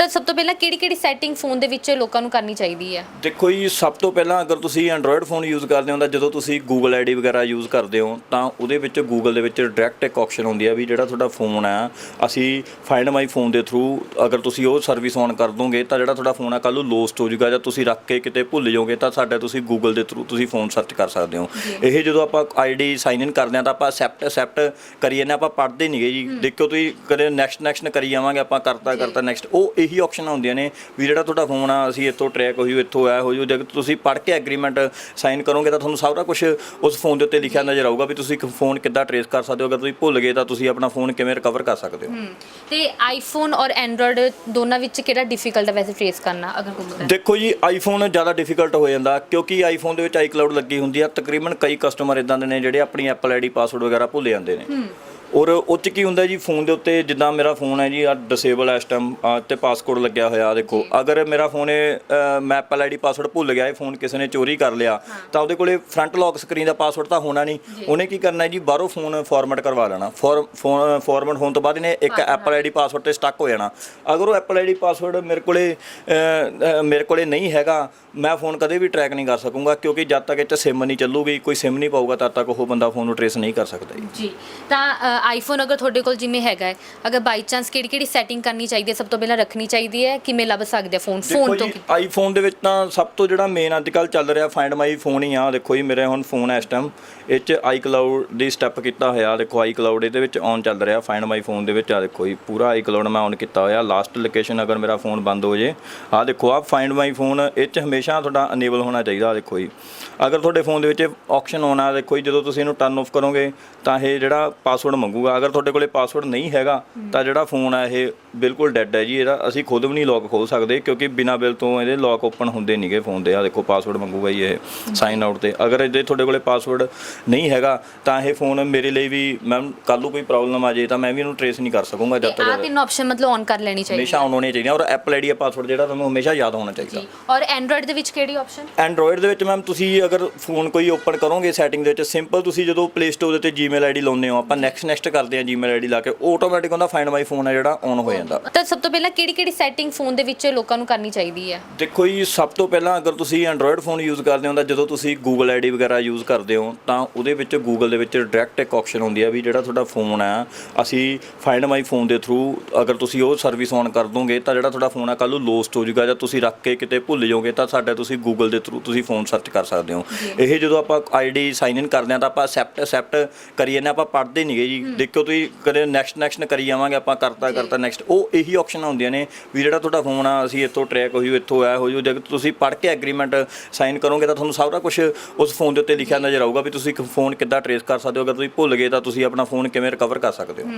ਤਾਂ ਸਭ ਤੋਂ ਪਹਿਲਾਂ ਕਿਹੜੀ ਕਿਹੜੀ ਸੈਟਿੰਗ ਫੋਨ ਦੇ ਵਿੱਚ ਲੋਕਾਂ ਨੂੰ ਕਰਨੀ ਚਾਹੀਦੀ ਹੈ? ਦੇਖੋ ਜੀ ਸਭ ਤੋਂ ਪਹਿਲਾਂ ਅਗਰ ਤੁਸੀਂ Android ਫੋਨ ਯੂਜ਼ ਕਰਦੇ ਹੋ ਤਾਂ ਜਦੋਂ ਤੁਸੀਂ Google ID ਵਗੈਰਾ ਯੂਜ਼ ਕਰਦੇ ਹੋ ਤਾਂ ਉਹਦੇ ਵਿੱਚ Google ਦੇ ਵਿੱਚ ਡਾਇਰੈਕਟ ਇੱਕ ਆਪਸ਼ਨ ਹੁੰਦੀ ਹੈ ਵੀ ਜਿਹੜਾ ਤੁਹਾਡਾ ਫੋਨ ਆ ਅਸੀਂ ਫਾਈਂਡ ਮਾਈ ਫੋਨ ਦੇ ਥਰੂ ਅਗਰ ਤੁਸੀਂ ਉਹ ਸਰਵਿਸ ਔਨ ਕਰ ਦੋਗੇ ਤਾਂ ਜਿਹੜਾ ਤੁਹਾਡਾ ਫੋਨ ਆ ਕੱਲ ਨੂੰ ਲੋਸਟ ਹੋ ਜਾਊਗਾ ਜਾਂ ਤੁਸੀਂ ਰੱਖ ਕੇ ਕਿਤੇ ਭੁੱਲ ਜਾਓਗੇ ਤਾਂ ਸਾਡਾ ਤੁਸੀਂ Google ਦੇ ਥਰੂ ਤੁਸੀਂ ਫੋਨ ਸਰਚ ਕਰ ਸਕਦੇ ਹੋ। ਇਹ ਜਦੋਂ ਆਪਾਂ ਆਈਡੀ ਸਾਈਨ ਇਨ ਕਰਦੇ ਆ ਤਾਂ ਆਪਾਂ ਅਸੈਪਟ ਅਸੈਪਟ ਕਰੀ ਜਾਂਦੇ ਹਾਂ, ਆਪਾਂ ਪੜ੍ਹਦੇ ਨਹੀਂਗੇ ਜੀ। ਦੇਖੋ ਤੁਸੀਂ ਕਦੇ ਨੈਕਸਟ ਨੈਕਸਟ ਕਰੀ ਜਾਵਾਂਗੇ ਆਪਾਂ ਕਰਤਾ ਕਰਤਾ ਨੈਕਸਟ ਉਹ ਇਹੀ ਆਪਸ਼ਨਾਂ ਹੁੰਦੀਆਂ ਨੇ ਵੀ ਜਿਹੜਾ ਤੁਹਾਡਾ ਫੋਨ ਆ ਅਸੀਂ ਇੱਥੋਂ ਟਰੈਕ ਹੋ ਜੂ ਇੱਥੋਂ ਆ ਹੋ ਜੂ ਜਦ ਤੁਸੀਂ ਪੜ੍ਹ ਕੇ ਐਗਰੀਮੈਂਟ ਸਾਈਨ ਕਰੋਗੇ ਤਾਂ ਤੁਹਾਨੂੰ ਸਾਰਾ ਕੁਝ ਉਸ ਫੋਨ ਦੇ ਉੱਤੇ ਲਿਖਿਆ ਨਜ਼ਰ ਆਊਗਾ ਵੀ ਤੁਸੀਂ ਇੱਕ ਫੋਨ ਕਿੱਦਾਂ ਟਰੇਸ ਕਰ ਸਕਦੇ ਹੋ ਅਗਰ ਤੁਸੀਂ ਭੁੱਲ ਗਏ ਤਾਂ ਤੁਸੀਂ ਆਪਣਾ ਫੋਨ ਕਿਵੇਂ ਰਿਕਵਰ ਕਰ ਸਕਦੇ ਹੋ। ਤੇ ਆਈਫੋਨ ਔਰ ਐਂਡਰੋਇਡ ਦੋਨਾਂ ਵਿੱਚ ਕਿਹੜਾ ਡਿਫਿਕਲਟ ਹੈ ਵੈਸੇ ਟ੍ਰੇਸ ਕਰਨਾ ਅਗਰ ਕੋਈ ਦੇਖੋ ਜੀ ਆਈਫੋਨ ਜ਼ਿਆਦਾ ਡਿਫਿਕਲਟ ਹੋ ਜਾਂਦਾ ਕਿਉਂਕਿ ਆਈਫੋਨ ਦੇ ਵਿੱਚ ਆਈਕਲਾਉਡ ਲੱਗੀ ਹੁੰਦੀ ਆ ਤਕਰੀਬਨ ਕਈ ਕਸਟਮਰ ਇਦਾਂ ਦੇ ਨੇ ਜਿਹੜੇ ਆਪਣੀ ਐਪਲ ਆਈਡੀ ਪਾਸਵਰਡ ਵਗੈਰਾ ਭੁੱਲ ਜਾਂਦੇ ਨੇ। ਔਰ ਉਹ 'ਚ ਕੀ ਹੁੰਦਾ ਜੀ ਫੋਨ ਦੇ ਉੱਤੇ ਜਿੱਦਾਂ ਮੇਰਾ ਫੋਨ ਹੈ ਜੀ ਆ ਡਿਸੇਬਲ ਇਸ ਟਾਈਮ ਤੇ ਪਾਸਕੋਡ ਲੱਗਿਆ ਹੋਇਆ ਦੇਖੋ। ਅਗਰ ਮੇਰਾ ਫੋਨ ਇਹ ਮੈਂ ਐਪਲ ਆਈਡੀ ਪਾਸਵਰਡ ਭੁੱਲ ਗਿਆ ਇਹ ਫੋਨ ਕਿਸੇ ਨੇ ਚੋਰੀ ਕਰ ਲਿਆ ਤਾਂ ਉਹਦੇ ਕੋਲੇ ਫਰੰਟ ਲੌਕ ਸਕਰੀਨ ਦਾ ਪਾਸਵਰਡ ਤਾਂ ਹੋਣਾ ਨਹੀਂ। ਉਹਨੇ ਕੀ ਕਰਨਾ ਹੈ ਜੀ ਬਾਹਰੋਂ ਫੋਨ ਫਾਰਮੈਟ ਕਰਵਾ ਲੈਣਾ। ਫੋਨ ਫਾਰਮੈਟ ਹੋਣ ਤੋਂ ਬਾਅਦ ਇਹਨੇ ਇੱਕ ਐਪਲ ਆਈਡੀ ਪਾਸਵਰਡ ਤੇ ਸਟਕ ਹੋ ਜਾਣਾ। ਅਗਰ ਉਹ ਐਪਲ ਆਈਡੀ ਪਾਸਵਰਡ ਮੇਰੇ ਕੋਲੇ ਮੇਰੇ ਕੋਲੇ ਨਹੀਂ ਹੈਗਾ ਮੈਂ ਫੋਨ ਕਦੇ ਵੀ ਟਰੈਕ ਨਹੀਂ ਕਰ ਸਕੂੰਗਾ ਕਿਉਂਕਿ ਜਦ ਤੱਕ ਇਹ 'ਚ ਸਿਮ ਨਹੀਂ ਚੱਲੂਗੀ ਕੋਈ ਸਿਮ ਨਹੀਂ ਪਾਊਗਾ ਤਦ ਤੱਕ ਉਹ ਬੰਦਾ ਫੋਨ ਨੂੰ ਟਰੇਸ ਨਹੀਂ ਕਰ ਸਕਦਾ ਜੀ। ਤਾਂ ਆਈਫੋਨ ਅਗਰ ਤੁਹਾਡੇ ਕੋਲ ਜਿਵੇਂ ਹੈਗਾ ਹੈ ਅਗਰ ਬਾਈ ਚਾਂਸ ਕਿਹੜੀ ਕਿਹੜੀ ਸੈਟਿੰਗ ਕਰਨੀ ਚਾਹੀਦੀ ਹੈ ਸਭ ਤੋਂ ਪਹਿਲਾਂ ਰੱਖਣੀ ਚਾਹੀਦੀ ਹੈ ਕਿਵੇਂ ਲੱਭ ਸਕਦੇ ਆ ਫੋਨ ਫੋਨ ਤੋਂ ਜੀ ਆਈਫੋਨ ਦੇ ਵਿੱਚ ਤਾਂ ਸਭ ਤੋਂ ਜਿਹੜਾ ਮੇਨ ਅੱਜ ਕੱਲ ਚੱਲ ਰਿਹਾ ਫਾਈਂਡ ਮਾਈ ਫੋਨ ਹੀ ਆ ਦੇਖੋ ਜੀ ਮੇਰੇ ਹੁਣ ਫੋਨ ਹੈ ਇਸ ਟਾਈਮ ਇਹ ਚ ਆਈਕਲਾਉਡ ਦੀ ਸਟੈਪ ਕੀਤਾ ਹੋਇਆ ਦੇਖੋ ਆਈਕਲਾਉਡ ਇਹਦੇ ਵਿੱਚ ਔਨ ਚੱਲ ਰਿਹਾ ਫਾਈਂਡ ਮਾਈ ਫੋਨ ਦੇ ਵਿੱਚ ਆ ਦੇਖੋ ਜੀ ਪੂਰਾ ਆਈਕਲਾਉਡ ਮੈਂ ਔਨ ਕੀਤਾ ਹੋਇਆ। ਲਾਸਟ ਲੋਕੇਸ਼ਨ ਅਗਰ ਮੇਰਾ ਫੋਨ ਬੰਦ ਹੋ ਜੇ ਆ ਦੇਖੋ ਆ ਫਾਈਂਡ ਮਾਈ ਫੋਨ ਇਹ ਚ ਹਮੇਸ਼ਾ ਤੁਹਾਡਾ ਅਨੇਬਲ ਹੋਣਾ ਚਾਹੀਦਾ ਆਹ ਦੇਖੋ ਜੀ। ਅਗਰ ਤੁਹਾਡੇ ਫੋਨ ਦੇ ਵਿੱਚ ਆਪਸ਼ਨ ਆਉਣਾ ਦੇਖੋ ਜੀ ਜਦੋਂ ਤੁਸੀਂ ਇਹਨੂੰ ਟਰਨ ਆਫ ਕਰੋਗੇ ਤਾਂ ਇਹ ਜਿਹੜਾ ਪਾਸਵਰਡ ਮੰਗੂਗਾ। ਅਗਰ ਤੁਹਾਡੇ ਕੋਲੇ ਪਾਸਵਰਡ ਨਹੀਂ ਹੈਗਾ ਤਾਂ ਜਿਹੜਾ ਫੋਨ ਆ ਇਹ ਬਿਲਕੁਲ ਡੈੱਡ ਹੈ ਜੀ ਇਹਦਾ। ਅਸੀਂ ਖੁਦ ਵੀ ਨਹੀਂ ਲੌਕ ਖੋਲ ਸਕਦੇ ਕਿਉਂਕਿ ਬਿਨਾ ਬਿਲ ਤੋਂ ਇਹਦੇ ਲੌਕ ਓਪਨ ਹੁੰਦੇ ਨਹੀਂਗੇ ਫੋਨ ਦੇ। ਆ ਦੇਖੋ ਪਾਸਵਰਡ ਮੰਗੂਗਾ ਜੀ ਇਹ ਸਾਈਨ ਆਊਟ ਤੇ। ਅਗਰ ਇਹਦੇ ਤੁਹਾਡੇ ਕੋਲੇ ਪਾਸਵਰਡ ਨਹੀਂ ਹੈਗਾ ਤਾਂ ਇਹ ਫੋਨ ਮੇਰੇ ਲਈ ਵੀ ਮੈਮ ਕੱਲ ਨੂੰ ਕੋਈ ਪ੍ਰੋਬਲਮ ਆ ਜੇ ਤਾਂ ਮੈਂ ਵੀ ਇਹਨੂੰ ਟਰੇਸ ਨਹੀਂ ਕਰ ਸਕੂੰਗਾ ਜਦ ਆ ਤੱਕ ਤਿੰਨ ਆਪਸ਼ਨ ਮਤਲਬ ਔਨ ਕਰ ਲੈਣੀ ਚਾਹੀਦੀ। ਹਮੇਸ਼ਾ ਆਨ ਹੋਣੇ ਚਾਹੀਦੇ ਔਰ ਐਪਲ ਆਈਡੀ ਪਾਸਵਰਡ ਜਿਹੜਾ ਤੁਹਾਨੂੰ ਹਮੇਸ਼ਾ ਯਾਦ ਹੋਣਾ ਚਾਹੀਦਾ। ਔਰ ਐਂਡਰੋਇਡ ਦੇ ਵਿੱਚ ਕਿਹੜੀ ਆਪਸ਼ਨ ਐਂਡਰੋਇਡ ਦੇ ਵਿੱਚ ਮੈਮ ਤੁਸੀਂ ਅਗਰ ਫੋਨ ਕੋਈ ਓਪਨ ਕਰੋਗੇ ਸੈਟਿੰਗ ਦੇ ਵਿੱਚ ਸਿੰਪਲ ਤੁਸੀਂ ਜਦੋਂ ਪਲੇ ਸਟੋਰ ਦੇ ਤੇ ਜੀਮੇਲ ਆਈਡੀ ਲਾਉਂਦੇ ਹੋ ਆਪਾਂ ਨੈਕਸਟ ਨੈਕਸਟ ਕਰਦੇ ਹਾਂ ਜੀਮੇਲ ਆਈਡੀ ਲਾ ਕੇ ਆਟੋਮੈਟਿਕ ਉਹਦਾ ਫਾਈਂਡ ਮਾਈ ਫੋਨ ਹੈ ਜਿਹੜਾ ਔਨ ਹੋ ਜਾਂਦਾ। ਤਾਂ ਸਭ ਤੋਂ ਪਹਿਲਾਂ ਕਿਹੜੀ ਕਿਹੜੀ ਸੈਟਿੰਗ ਫੋਨ ਦੇ ਵਿੱਚ ਲੋਕਾਂ ਨੂੰ ਕਰਨੀ ਚਾਹੀਦੀ ਹੈ? ਦੇਖੋ ਜੀ ਸਭ ਤੋਂ ਪਹਿਲਾਂ ਅਗਰ ਤੁਸੀਂ Android ਫੋਨ ਯੂਜ਼ ਕਰਦੇ ਹੋ ਤਾਂ ਜਦੋਂ ਤੁਸੀਂ Google ID ਵਗੈਰਾ ਯੂਜ਼ ਕਰਦੇ ਹੋ ਤਾਂ ਉਹਦੇ ਵਿੱਚ Google ਦੇ ਵਿੱਚ ਡਾਇਰੈਕਟ ਇੱਕ ਆਪਸ਼ਨ ਹੁੰਦੀ ਹੈ ਵੀ ਜਿਹੜਾ ਤੁਹਾਡਾ ਫੋਨ ਆ ਅਸੀਂ ਫਾਈਂਡ ਮਾਈ ਫੋਨ ਦੇ ਥਰੂ ਅਗਰ ਤੁਸੀਂ ਉਹ ਸਰਵਿਸ ਔਨ ਕਰ ਦੋਗੇ ਤਾਂ ਜਿਹੜਾ ਤੁਹਾਡਾ ਫੋਨ ਆ ਕੱਲ ਨੂੰ ਲੋਸਟ ਹੋ ਜਾਊਗਾ ਜਾਂ ਤੁਸੀਂ ਰੱਖ ਕੇ ਕਿਤੇ ਭੁੱਲ ਜਾਓਗੇ ਤਾਂ ਸਾਡਾ ਤੁਸੀਂ Google ਦੇ ਥਰੂ ਤੁਸੀਂ ਫੋਨ ਸਰਚ ਕਰ ਸਕਦੇ ਹੋ। ਇਹ ਜਦੋਂ ਆਪਾਂ ਆਈਡੀ ਸਾਈਨ ਇਨ ਕਰਦੇ ਆ ਤਾਂ ਆਪਾਂ ਅਸੈਪਟ ਅਸੈਪਟ ਕਰੀ ਜਾਂਦੇ ਹਾਂ, ਆਪਾਂ ਪੜ੍ਹਦੇ ਨਹੀਂਗੇ ਜੀ। ਦੇਖੋ ਤੁਸੀਂ ਕਦੇ ਨੈਕਸਟ ਨੈਕਸਟ ਕਰੀ ਜਾਵਾਂਗੇ ਆਪਾਂ ਕਰਤਾ ਕਰਤਾ ਨੈਕਸਟ ਉਹ ਇਹੀ ਆਪਸ਼ਨਾਂ ਹੁੰਦੀਆਂ ਨੇ ਵੀ ਜਿਹੜਾ ਤੁਹਾਡਾ ਫੋਨ ਆ ਅਸੀਂ ਇੱਥੋਂ ਟਰੈਕ ਹੋ ਜੂ ਇੱਥੋਂ ਆ ਹੋ ਜੂ ਜਦ ਤੁਸੀਂ ਪੜ੍ਹ ਕੇ ਐਗਰੀਮੈਂਟ ਸਾਈਨ ਕਰੋਗੇ ਤਾਂ ਤੁਹਾਨੂੰ ਸਾਰਾ ਕੁਝ ਉਸ ਫੋਨ ਦੇ ਉੱਤੇ ਲਿਖਿਆ ਨਜ਼ਰ ਆਊਗਾ ਵੀ ਤੁਸੀਂ ਇੱਕ ਫੋਨ ਕਿੱਦਾਂ ਟਰੇਸ ਕਰ ਸਕਦੇ ਹੋ ਅਗਰ ਤੁਸੀਂ ਭੁੱਲ ਗਏ ਤਾਂ ਤੁਸੀਂ ਆਪਣਾ ਫੋਨ ਕਿਵੇਂ ਰਿਕਵਰ ਕਰ ਸਕਦੇ ਹੋ।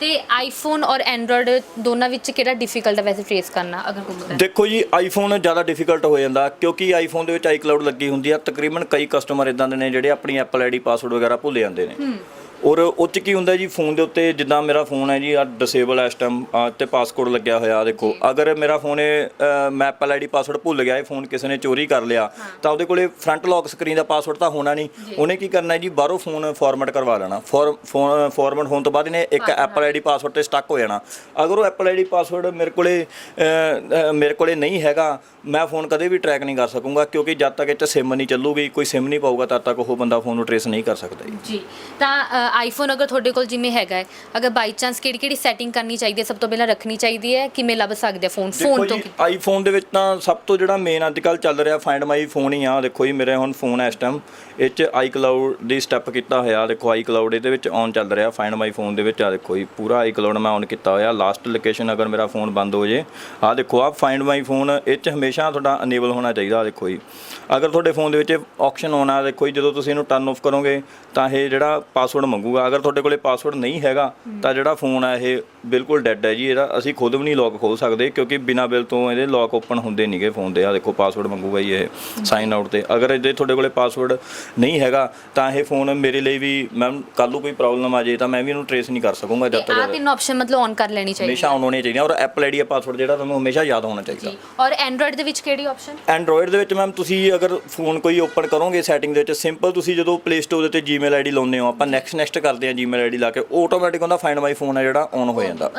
ਤੇ ਆਈਫੋਨ ਔਰ ਐਂਡਰੋਇਡ ਦੋਨਾਂ ਵਿੱਚ ਕਿਹੜਾ ਡਿਫਿਕਲਟ ਹੈ ਵੈਸੇ ਟ੍ਰੇਸ ਕਰਨਾ ਅਗਰ ਕੋਈ ਦੇਖੋ ਜੀ ਆਈਫੋਨ ਜ਼ਿਆਦਾ ਡਿਫਿਕਲਟ ਹੋ ਜਾਂਦਾ ਕਿਉਂਕਿ ਆਈਫੋਨ ਦੇ ਵਿੱਚ ਆਈਕਲਾਉਡ ਲੱਗੀ ਹੁੰਦੀ ਆ ਤਕਰੀਬਨ ਕਈ ਕਸਟਮਰ ਇਦਾਂ ਦੇ ਨੇ ਜਿਹੜੇ ਆਪਣੀ ਐਪਲ ਆਈਡੀ ਪਾਸਵਰਡ ਵਗੈਰਾ ਭੁੱਲ ਜਾਂਦੇ ਨੇ। ਔਰ ਉਹ 'ਚ ਕੀ ਹੁੰਦਾ ਜੀ ਫੋਨ ਦੇ ਉੱਤੇ ਜਿੱਦਾਂ ਮੇਰਾ ਫੋਨ ਹੈ ਜੀ ਆ ਡਿਸੇਬਲ ਇਸ ਟਾਈਮ ਤੇ ਪਾਸਕੋਡ ਲੱਗਿਆ ਹੋਇਆ ਆਹ ਦੇਖੋ। ਅਗਰ ਮੇਰਾ ਫੋਨ ਇਹ ਮੈਂ ਐਪਲ ਆਈਡੀ ਪਾਸਵਰਡ ਭੁੱਲ ਗਿਆ ਇਹ ਫੋਨ ਕਿਸੇ ਨੇ ਚੋਰੀ ਕਰ ਲਿਆ ਤਾਂ ਉਹਦੇ ਕੋਲੇ ਫਰੰਟ ਲੌਕ ਸਕਰੀਨ ਦਾ ਪਾਸਵਰਡ ਤਾਂ ਹੋਣਾ ਨਹੀਂ। ਉਹਨੇ ਕੀ ਕਰਨਾ ਹੈ ਜੀ ਬਾਹਰੋਂ ਫੋਨ ਫਾਰਮੈਟ ਕਰਵਾ ਲੈਣਾ। ਫੋਨ ਫਾਰਮੈਟ ਹੋਣ ਤੋਂ ਬਾਅਦ ਇਹਨੇ ਇੱਕ ਐਪਲ ਆਈਡੀ ਪਾਸਵਰਡ ਤੇ ਸਟਕ ਹੋ ਜਾਣਾ। ਅਗਰ ਉਹ ਐਪਲ ਆਈਡੀ ਪਾਸਵਰਡ ਮੇਰੇ ਕੋਲੇ ਮੇਰੇ ਕੋਲੇ ਨਹੀਂ ਹੈਗਾ ਮੈਂ ਫੋਨ ਕਦੇ ਵੀ ਟਰੈਕ ਨਹੀਂ ਕਰ ਸਕੂੰਗਾ ਕਿਉਂਕਿ ਜਦ ਤੱਕ ਇਹ 'ਚ ਸਿਮ ਨਹੀਂ ਚੱਲੂਗੀ ਕੋਈ ਸਿਮ ਨਹੀਂ ਪਾਊਗਾ ਤਦ ਤੱਕ ਉਹ ਬੰਦਾ ਫੋਨ ਨੂੰ ਟਰੇਸ ਨਹੀਂ ਕਰ ਸਕਦਾ ਜੀ। ਤਾਂ ਆਈਫੋਨ ਅਗਰ ਤੁਹਾਡੇ ਕੋਲ ਜਿਵੇਂ ਹੈਗਾ ਹੈ ਅਗਰ ਬਾਈ ਚਾਂਸ ਕਿਹੜੀ ਕਿਹੜੀ ਸੈਟਿੰਗ ਕਰਨੀ ਚਾਹੀਦੀ ਹੈ ਸਭ ਤੋਂ ਪਹਿਲਾਂ ਰੱਖਣੀ ਚਾਹੀਦੀ ਹੈ ਕਿਵੇਂ ਲੱਭ ਸਕਦੇ ਆ ਫੋਨ ਫੋਨ ਤੋਂ ਆਈਫੋਨ ਦੇ ਵਿੱਚ ਤਾਂ ਸਭ ਤੋਂ ਜਿਹੜਾ ਮੇਨ ਅੱਜ ਕੱਲ ਚੱਲ ਰਿਹਾ ਫਾਈਂਡ ਮਾਈ ਫੋਨ ਹੀ ਆ। ਦੇਖੋ ਜੀ ਮੇਰੇ ਹੁਣ ਫੋਨ ਹੈ ਇਸ ਟਾਈਮ ਇਹ ਚ ਆਈਕਲਾਉਡ ਦੀ ਸਟੈਪ ਕੀਤਾ ਹੋਇਆ ਦੇਖੋ ਆਈਕਲਾਉਡ ਇਹਦੇ ਵਿੱਚ ਔਨ ਚੱਲ ਰਿਹਾ ਫਾਈਂਡ ਮਾਈ ਫੋਨ ਦੇ ਵਿੱਚ ਆ ਦੇਖੋ ਜੀ ਪੂਰਾ ਆਈਕਲਾਉਡ ਮੈਂ ਔਨ ਕੀਤਾ ਹੋਇਆ। ਲਾਸਟ ਲੋਕੇਸ਼ਨ ਅਗਰ ਮੇਰਾ ਫੋਨ ਬੰਦ ਹੋ ਜੇ ਆ ਦੇਖੋ ਆ ਫਾਈਂਡ ਮਾਈ ਫੋਨ ਇਹ ਚ ਹਮੇਸ਼ਾ ਤੁਹਾਡਾ ਅਨੇਬਲ ਹੋਣਾ ਚਾਹੀਦਾ ਦੇਖੋ ਜੀ। ਅਗਰ ਤੁਹਾਡੇ ਫੋਨ ਦੇ ਵਿੱਚ ਆਪਸ਼ਨ ਆਉਣਾ ਦੇਖੋ ਜੀ ਜਦੋਂ ਤੁਸੀਂ ਇਹਨੂੰ ਟਰਨ ਆਫ ਕਰੋਗੇ ਤਾਂ ਇਹ ਜਿਹੜਾ ਪਾਸਵਰਡ ਮੰਗੂਗਾ। ਅਗਰ ਤੁਹਾਡੇ ਕੋਲੇ ਪਾਸਵਰਡ ਨਹੀਂ ਹੈਗਾ ਤਾਂ ਜਿਹੜਾ ਫੋਨ ਆ ਇਹ ਬਿਲਕੁਲ ਡੈੱਡ ਹੈ ਜੀ। ਇਹਦਾ ਅਸੀਂ ਖੁਦ ਵੀ ਨਹੀਂ ਲੌਕ ਖੋਲ ਸਕਦੇ ਕਿਉਂਕਿ ਬਿਨਾ ਬਿਲ ਤੋਂ ਇਹਦੇ ਲੌਕ ਓਪਨ ਹੁੰਦੇ ਨਹੀਂਗੇ ਫੋਨ ਦੇ। ਆ ਦੇਖੋ ਪਾਸਵਰਡ ਮੰਗੂਗਾ ਜੀ ਇਹ ਸਾਈਨ ਆਊਟ ਤੇ। ਅਗਰ ਇਹਦੇ ਤੁਹਾਡੇ ਕੋਲੇ ਪਾਸਵਰਡ ਨਹੀਂ ਹੈਗਾ ਤਾਂ ਇਹ ਫੋਨ ਮੇਰੇ ਲਈ ਵੀ ਮੈਮ ਕੱਲ ਨੂੰ ਕੋਈ ਪ੍ਰੋਬਲਮ ਆ ਜੇ ਤਾਂ ਮੈਂ ਵੀ ਇਹਨੂੰ ਟਰੇਸ ਨਹੀਂ ਕਰ ਸਕੂੰਗਾ ਜਦ ਆ ਤੱਕ ਤਿੰਨ ਆਪਸ਼ਨ ਮਤਲਬ ਔਨ ਕਰ ਲੈਣੀ ਚਾਹੀਦੀ ਹਮੇਸ਼ਾ ਆਨ ਹੋਣੇ ਚਾਹੀਦੇ ਔਰ ਐਪਲ ਆਈਡੀ ਪਾਸਵਰਡ ਜਿਹੜਾ ਤੁਹਾਨੂੰ ਹਮੇਸ਼ਾ ਯਾਦ ਹੋਣਾ ਚਾਹੀਦਾ। ਜੀ। ਔਰ ਐਂਡਰੋਇਡ ਦੇ ਵਿੱਚ ਕਿਹੜੀ ਆਪਸ਼ਨ ਐਂਡਰੋਇਡ ਦੇ ਵਿੱਚ ਮੈਮ ਤੁਸੀਂ ਅਗਰ ਫੋਨ ਕੋਈ ਓਪਨ ਕਰੋਗੇ ਸੈਟਿੰਗ ਦੇ ਵਿੱਚ ਸਿੰਪਲ ਤੁਸੀਂ ਜਦੋਂ ਪਲੇ ਸਟੋਰ ਦੇ ਤੇ ਜੀਮੇਲ ਆਈਡੀ ਲਾਉਂਦੇ ਹੋ ਆਪਾਂ ਨੈਕਸਟ ਨੈਕਸਟ ਕਰਦੇ ਹਾਂ ਜੀਮੇਲ ਆਈਡੀ ਲਾ ਕੇ ਆਟੋਮੈਟਿਕ ਉਹਦਾ ਫਾਈਂਡ ਮਾਈ ਫੋਨ ਹੈ ਜਿਹੜਾ ਔਨ ਹੋ ਜਾਂਦਾ।